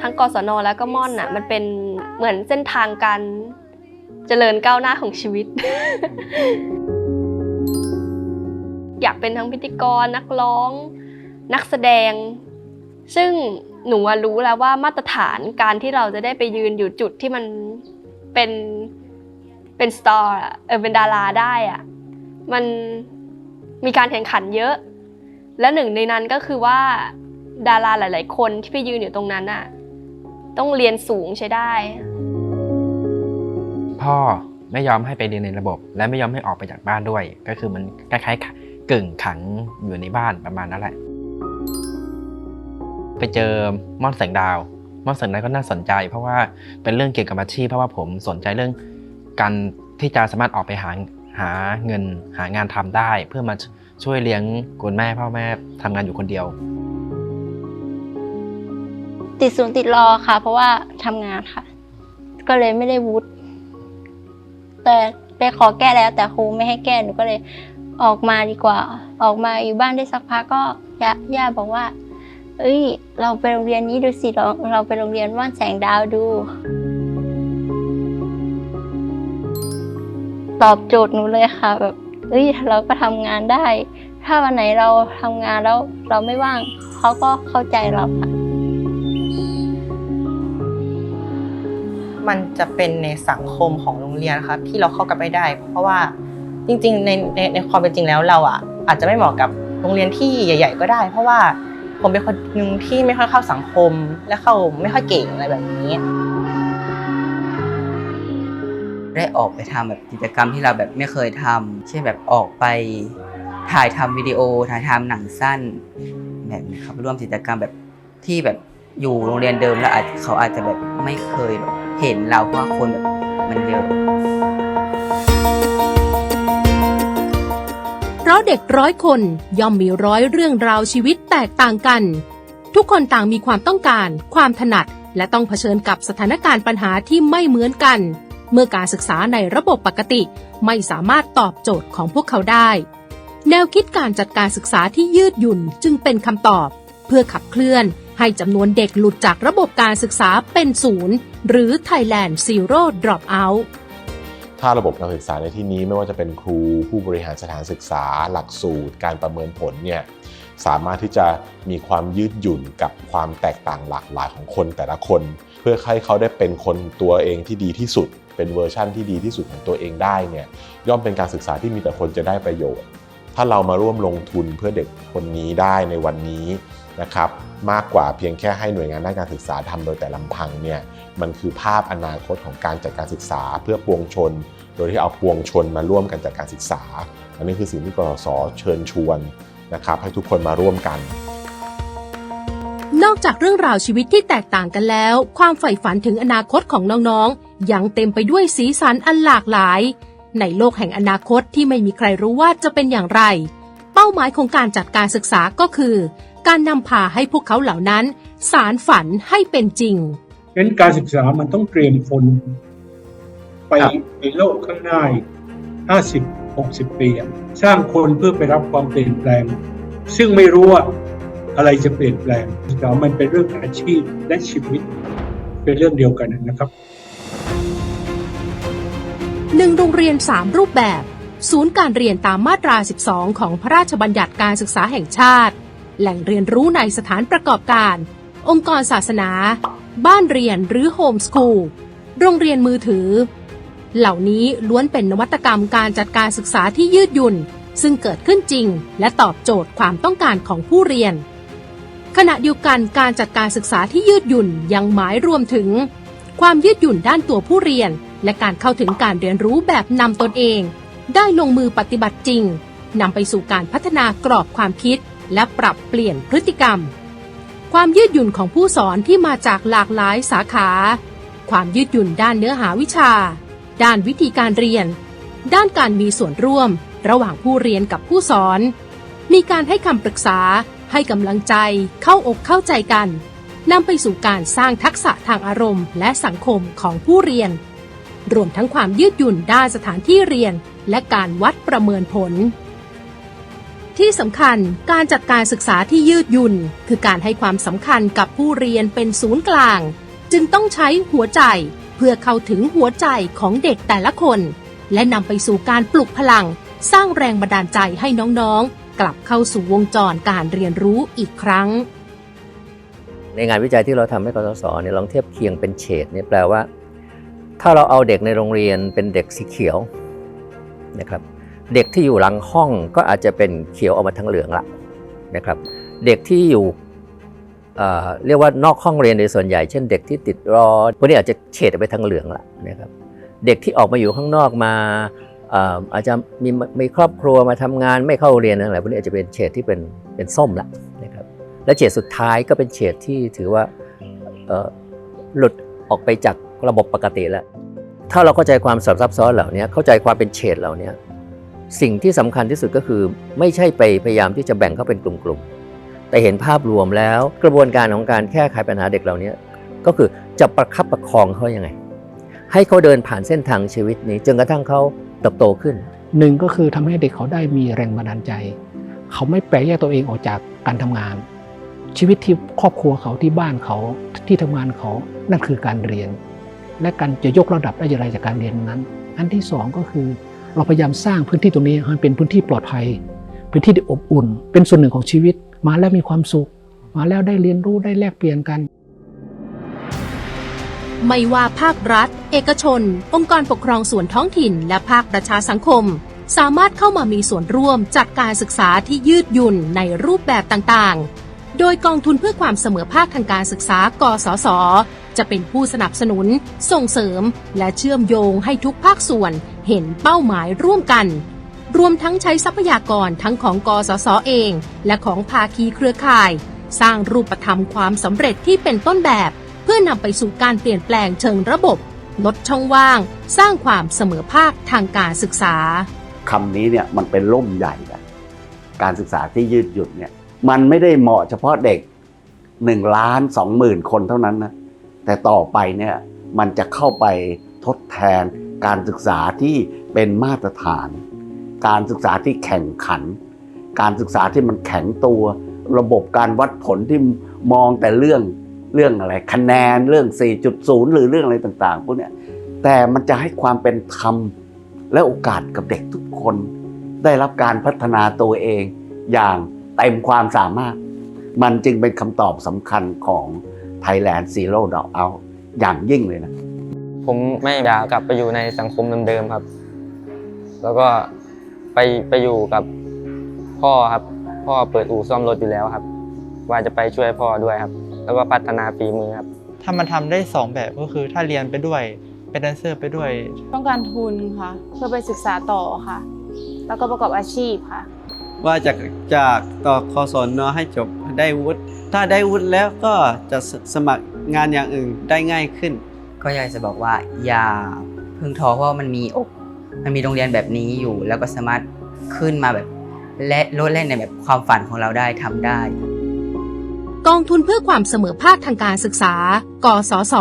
ทั้งกศนและก็ม่อนอะมันเป็นเหมือนเส้นทางการเจริญก้าวหน้าของชีวิต อยากเป็นทั้งพิธีกรนักร้อง นักแสดง ซึ่งหนูอะรู้แล้วว่ามาตรฐานการที่เราจะได้ไปยืนอยู่จุดที่มันเป็นเป็นสตาร์อะเออเป็นดาราได้อะมันมีการแข่งขันเยอะ และหนึ่งในนั้นก็คือว่า ดาราหลาย ๆ คนที่ไปยืนอยู่ตรงนั้นอะต้องเรียนสูงใช้ได้ พ่อไม่ยอมให้ไปเรียนในระบบ และไม่ยอมให้ออกไปจากบ้านด้วย ก็คือมันคล้ายๆกึ่งขังอยู่ในบ้านประมาณนั้นแหละ ไปเจอม่อนแสงดาวม่อนแสงดาวก็น่าสนใจ เพราะว่าเป็นเรื่องเกี่ยวกับอาชีพเพราะว่าผมสนใจเรื่องการที่จะสามารถออกไปหาหาเงินหางานทำได้ เพื่อมาช่วยเลี้ยงคุณแม่พ่อแม่ทำงานอยู่คนเดียว ติดศูนย์ติดรอค่ะ เพราะว่าทำงานค่ะ ก็เลยไม่ได้วุฒิแต่ไปขอแก้แล้ว แต่ครูไม่ให้แก้หนูก็เลยออกมาดีกว่า ออกมาอยู่บ้านได้สักพักก็ย่าย่าบอกว่า เอ้ย เราไปโรงเรียนนี้ดูสิเราเราไปโรงเรียนว่านแสงดาวดู ตอบโจทย์หนูเลยค่ะแบบเอ้ยเราก็ทำงานได้ ถ้าวันไหนเราทำงานแล้วเราไม่ว่าง เขาก็เข้าใจเราค่ะ มันจะเป็นในสังคมของโรงเรียนครับที่เราเข้ากันไม่ได้ เพราะว่าจริงๆในในในความเป็นจริงแล้วเราอะอาจจะไม่เหมาะกับโรงเรียนที่ใหญ่ ๆ ก็ได้ เพราะว่าผมเป็นคนหนึ่งที่ไม่ค่อยเข้าสังคมและเข้าไม่ค่อยเก่งอะไรแบบนี้ ได้ออกไปทำแบบกิจกรรมที่เราแบบไม่เคยทำเช่นแบบออกไปถ่ายทำวิดีโอถ่ายทำหนังสั้นแบบนี้ครับร่วมกิจกรรมแบบที่แบบ อยู่โรงเรียนเดิมแล้วอาจเขาอาจจะแบบไม่เคยแบบเห็นเราเพราะว่าคนแบบมันเยอะ เพราะเด็กร้อยคนย่อมมีร้อยเรื่องราวชีวิตแตกต่างกัน ทุกคนต่างมีความต้องการ ความถนัด และต้องเผชิญกับสถานการณ์ปัญหาที่ไม่เหมือนกัน เมื่อการศึกษาในระบบปกติ ไม่สามารถตอบโจทย์ของพวกเขาได้ แนวคิดการจัดการศึกษาที่ยืดหยุ่นจึงเป็นคำตอบ เพื่อขับเคลื่อน ให้จำนวนเด็กหลุดจากระบบการศึกษาเป็นศูนย์หรือ Thailand Zero Dropout ถ้าระบบการศึกษาในที่นี้ไม่ว่าจะเป็นครูผู้บริหารสถานศึกษา หลักสูตร การประเมินผลเนี่ยสามารถที่จะมีความยืดหยุ่นกับความแตกต่างหลากหลายของคนแต่ละคน เพื่อให้เขาได้เป็นคนตัวเองที่ดีที่สุด เป็นเวอร์ชั่นที่ดีที่สุดของตัวเองได้เนี่ยย่อมเป็นการศึกษาที่มีแต่คนจะได้ประโยชน์ ถ้าเรามาร่วมลงทุนเพื่อเด็กคนนี้ได้ในวันนี้ นะครับมากกว่าเพียงแค่ให้หน่วยงานด้านการศึกษาทำโดยแต่ลำพังเนี่ยมันคือภาพอนาคตของการจัดการศึกษาเพื่อปวงชน โดยที่เอาปวงชนมาร่วมกันจัดการศึกษา อันนี้คือสิ่งที่กสศเชิญชวนนะครับให้ทุกคนมาร่วมกัน นอกจากเรื่องราวชีวิตที่แตกต่างกันแล้ว ความใฝ่ฝันถึงอนาคตของน้องๆ ยังเต็มไปด้วยสีสันอันหลากหลาย ในโลกแห่งอนาคตที่ไม่มีใครรู้ว่าจะเป็นอย่างไร เป้าหมายของการจัดการศึกษาก็คือ การนำพาให้พวกเขาเหล่านั้น สารฝันให้เป็นจริงงั้นการศึกษามันต้องเตรียมคนไปในโลกข้างหน้าห้าสิบหกสิบปีอะสร้างคนเพื่อไปรับความเปลี่ยนแปลง ซึ่งไม่รู้ว่าอะไรจะเปลี่ยนแปลงแต่ว่ามันเป็นเรื่องอาชีพและชีวิต เป็นเรื่องเดียวกันนะครับหนึ่งโรงเรียน 3 รูปแบบ ศูนย์การเรียนตามมาตรา 12 ของพระราชบัญญัติการศึกษาแห่งชาติ แหล่งเรียนรู้ในสถานประกอบการ องค์กรศาสนา บ้านเรียนหรือโฮมสคูล โรงเรียนมือถือ เหล่านี้ล้วนเป็นนวัตกรรมการจัดการศึกษาที่ยืดหยุ่น ซึ่งเกิดขึ้นจริง และตอบโจทย์ความต้องการของผู้เรียน ขณะเดียวกันการจัดการศึกษาที่ยืดหยุ่นยังหมายรวมถึง ความยืดหยุ่นด้านตัวผู้เรียน และการเข้าถึงการเรียนรู้แบบนำตนเอง ได้ลงมือปฏิบัติจริงนำไปสู่การพัฒนากรอบความคิด และปรับเปลี่ยนพฤติกรรม ความยืดหยุ่นของผู้สอนที่มาจากหลากหลายสาขา ความยืดหยุ่นด้านเนื้อหาวิชา ด้านวิธีการเรียน ด้านการมีส่วนร่วม ระหว่างผู้เรียนกับผู้สอน มีการให้คำปรึกษา ให้กำลังใจ เข้าอกเข้าใจกันนำไปสู่การสร้างทักษะทางอารมณ์และสังคมของผู้เรียน รวมทั้งความยืดหยุ่นด้านสถานที่เรียน และการวัดประเมินผล ที่สำคัญการจัดการศึกษาที่ยืดหยุ่น คือการให้ความสำคัญกับผู้เรียนเป็นศูนย์กลาง จึงต้องใช้หัวใจ เพื่อเข้าถึงหัวใจของเด็กแต่ละคน และนำไปสู่การปลุกพลัง สร้างแรงบันดาลใจให้น้องๆ กลับเข้าสู่วงจรการเรียนรู้อีกครั้ง ในงานวิจัยที่เราทำให้กสศเนี่ยลองเทียบเคียงเป็นเฉดเนี่ยแปลว่า ถ้าเราเอาเด็กในโรงเรียนเป็นเด็กสีเขียวนะครับ เด็กที่อยู่หลังห้องก็อาจจะเป็นเขียวออกมาทางเหลืองละนะครับ เด็กที่อยู่เรียกว่านอกห้องเรียนโดยส่วนใหญ่ เช่นเด็กที่ติดรอพวกนี้อาจจะเฉดไปทางเหลืองละนะครับ เด็กที่ออกมาอยู่ข้างนอกมาเอ่อาจจะมีมีครอบครัวมาทำงานไม่เข้าเรียนอะไรพวกนี้อาจจะเป็นเฉดที่เป็นเป็นส้มละนะครับ และเฉดสุดท้ายก็เป็นเฉดที่ถือว่าหลุดออกไปจากระบบปกติแล้ว ถ้าเราเข้าใจความสับซับซ้อนเหล่านี้เข้าใจความเป็นเฉดเหล่านี้ สิ่งที่สำคัญที่สุดก็คือ ไม่ใช่ไปพยายามที่จะแบ่งเขาเป็นกลุ่มๆ แต่เห็นภาพรวมแล้วกระบวนการของการแก้ไขปัญหาเด็กเหล่านี้ก็คือจะประคับประคองเขายังไง ให้เขาเดินผ่านเส้นทางชีวิตนี้จนกระทั่งเขาเติบโตขึ้นหนึ่งก็คือทำให้เด็กเขาได้มีแรงบันดาลใจ เขาไม่แปลแยกตัวเองออกจากการทำงาน ชีวิตที่ครอบครัวเขาที่บ้านเขาที่ทำงานเขานั่นคือการเรียน และการจะยกระดับได้อย่างไรจากการเรียนนั้น อันที่สองก็คือ เราพยายามสร้างพื้นที่ตรงนี้ให้เป็นพื้นที่ปลอดภัย พื้นที่ที่อบอุ่น เป็นส่วนหนึ่งของชีวิต มาแล้วมีความสุข มาแล้วได้เรียนรู้ได้แลกเปลี่ยนกัน ไม่ว่าภาครัฐ เอกชน องค์กรปกครองส่วนท้องถิ่น และภาคประชาสังคม สามารถเข้ามามีส่วนร่วมจัดการศึกษาที่ยืดหยุ่นในรูปแบบต่างๆ โดยกองทุนเพื่อความเสมอภาคทางการศึกษากสศจะเป็นผู้สนับสนุน ส่งเสริม และเชื่อมโยงให้ทุกภาคส่วน เห็นเป้าหมายร่วมกัน รวมทั้งใช้ทรัพยากรทั้งของกสศเอง และของภาคีเครือข่าย สร้างรูปธรรมความสำเร็จที่เป็นต้นแบบ เพื่อนำไปสู่การเปลี่ยนแปลงเชิงระบบ ลดช่องว่าง สร้างความเสมอภาคทางการศึกษาคำนี้เนี่ยมันเป็นล่มใหญ่การศึกษาที่ยืดหยุ่นเนี่ยมันไม่ได้เหมาะเฉพาะเด็ก1ล้าน2หมื่นคนเท่านั้นนะแต่ต่อไปเนี่ยมันจะเข้าไปทดแทน การศึกษาที่เป็นมาตรฐาน การศึกษาที่แข่งขัน การศึกษาที่มันแข็งตัว ระบบการวัดผลที่มองแต่เรื่องเรื่องอะไรคะแนนเรื่อง 4.0 หรือเรื่องอะไรต่างๆพวกนี้แต่มันจะให้ความเป็นธรรมและโอกาสกับเด็กทุกคน ได้รับการพัฒนาตัวเองอย่างเต็มความสามารถ มันจึงเป็นคำตอบสำคัญของ Thailand Zero Dropout อย่างยิ่งเลยนะ ผมไม่อยากกลับไปอยู่ในสังคมเดิมๆครับ แล้วก็ไปไปอยู่กับพ่อครับ พ่อเปิดอู่ซ่อมรถอยู่แล้วครับ ว่าจะไปช่วยพ่อด้วยครับ แล้วก็พัฒนาฝีมือครับถ้ามันทำได้สองแบบก็คือถ้าเรียนไปด้วยเป็นแดนเซอร์ไปด้วย ต้องการทุนค่ะ เพื่อไปศึกษาต่อค่ะ แล้วก็ประกอบอาชีพค่ะ ว่าจากจากต่อคอสอนอให้จบได้วุฒิถ้าได้วุฒิแล้วก็จะสสมัครงานอย่างอื่นได้ง่ายขึ้น ก็อยากจะบอกว่าอย่าเพิ่งท้อเพราะว่ามันมีอกมันมีโรงเรียนแบบนี้อยู่ แล้วก็สามารถขึ้นมาแบบและลดแล่นในแบบความฝันของเราได้ทำได้ กองทุนเพื่อความเสมอภาคทางการศึกษา กสศ